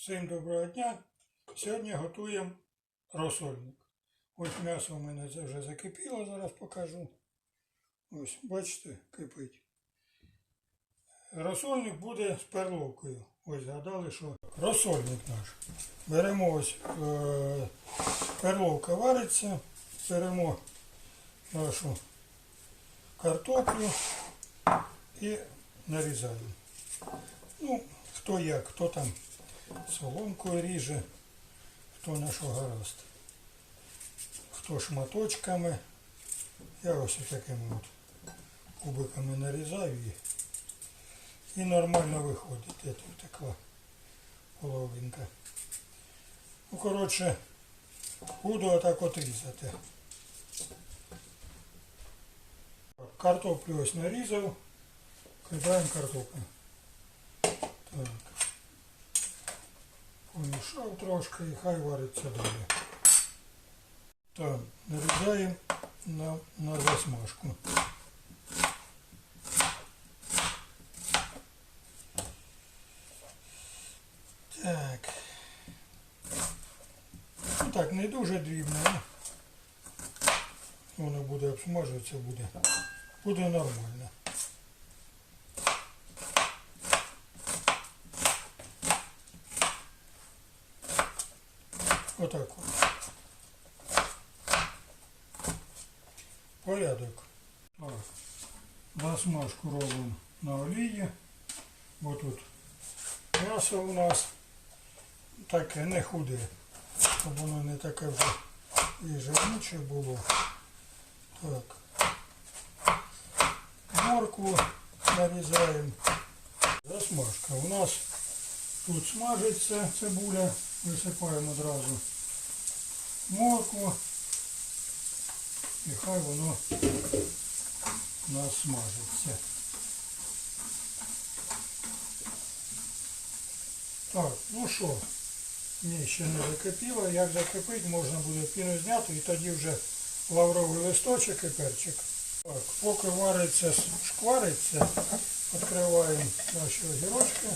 Всім доброго дня. Сьогодні готуємо розсольник. Ось м'ясо у мене вже закипіло, зараз покажу. Ось, бачите, кипить. Розсольник буде з перловкою. Ось згадали, що розсольник наш. Беремо ось е- перловка вариться, беремо нашу картоплю і нарізаємо. Ну, хто як, хто там соломкою ріже, хто на що гаразд. Хто шматочками. Я ось такими от кубиками нарізаю і, і нормально виходить. Це така половинка. Ну, коротше, буду отак от різати. Картоплю ось нарізав. Кидаємо картоплю. Так. Помішав трошки і хай вариться далі. Так, нарізаємо на, на засмажку. Так. Ну так, не дуже дрібно, воно буде обсмажуватися, буде, буде нормально. Отак от. Порядок. Так. Засмажку робимо на олії. Бо тут м'ясо у нас таке не худе, щоб воно не таке вже і жирниче було. Так. Моркву нарізаємо. Засмажка. У нас тут смажиться цибуля, висипаємо одразу моркву і хай воно у нас смажиться. Так, ну що, ні, ще не закипіло. Як закипить, можна буде піну зняти і тоді вже лавровий листочок і перчик. Так, поки вариться, шквариться, відкриваємо наші огірочки.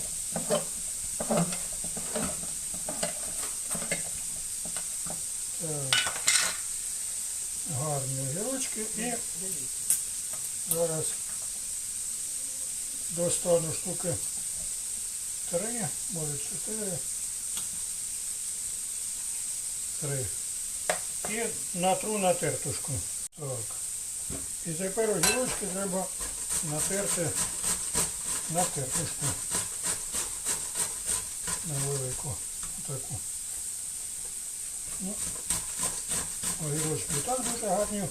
Гарні огірочки і зараз достану штуки три, може чотири. Три. І натру на тертушку. Так. І тепер огірочки треба натерти на тертушку. На велику. Таку. Ну, огірочки так дуже гарні.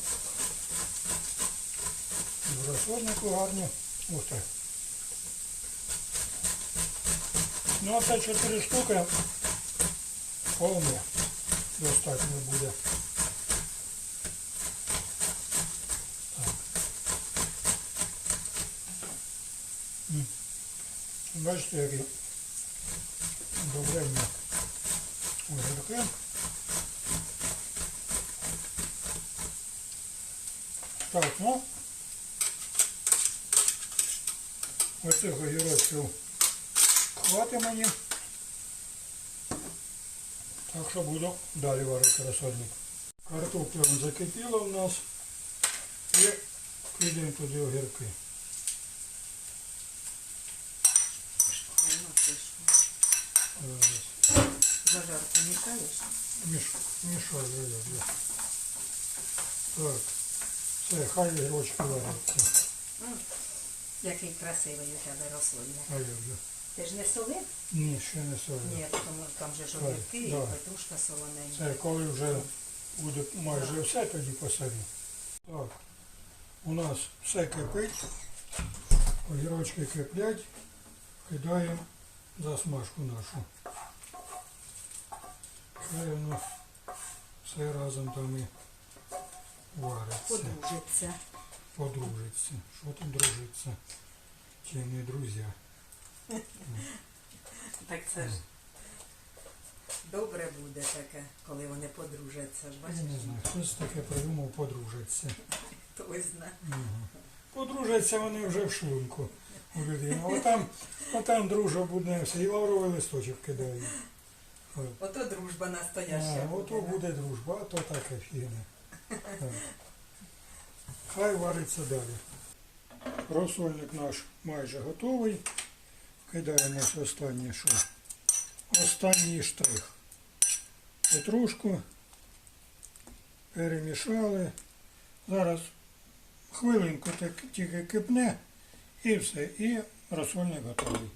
В розсольнику гарні. Ух ти. Ну, оце чотири штуки повне достатньо буде. Так. Бачите, які добренні огірки. Так, ну, оцих огірочків хватить мені. Так що буду далі варити розсольник. Картопля закипіла у нас. І кидаємо туди огірки. Зажарку мішаєш? Міш, мішаю я. Так. Хай огірочки варяться. Який красивий у тебе розсольник. А я вже. Ти ж не солив? Ні, ще не солю. Ні, тому там же ж огірки і да. петрушка солоненька. Це коли вже буде майже все, тоді посолю. Так. У нас все кипить. Огірочки киплять. Кидаємо засмажку нашу. Хай воно все разом там і вариться. Подружиться. Подружиться. Що там дружиться? Чи не друзі? Так це ж добре буде таке, коли вони подружаться. ж, Я Бачиш? не знаю, хтось таке придумав подружиться. Хтось знає. Подружаться вони вже в шлунку у людини. А там, а дружба буде все, і лавровий листочок кидає. Ото дружба настояща. А, ото буде дружба, а то таке фігня. Так. Хай вариться далі. Розсольник наш майже готовий. Кидаємо ось останнє що. Останній штрих. Петрушку перемішали. Зараз хвилинку тільки кипне і все. І розсольник готовий.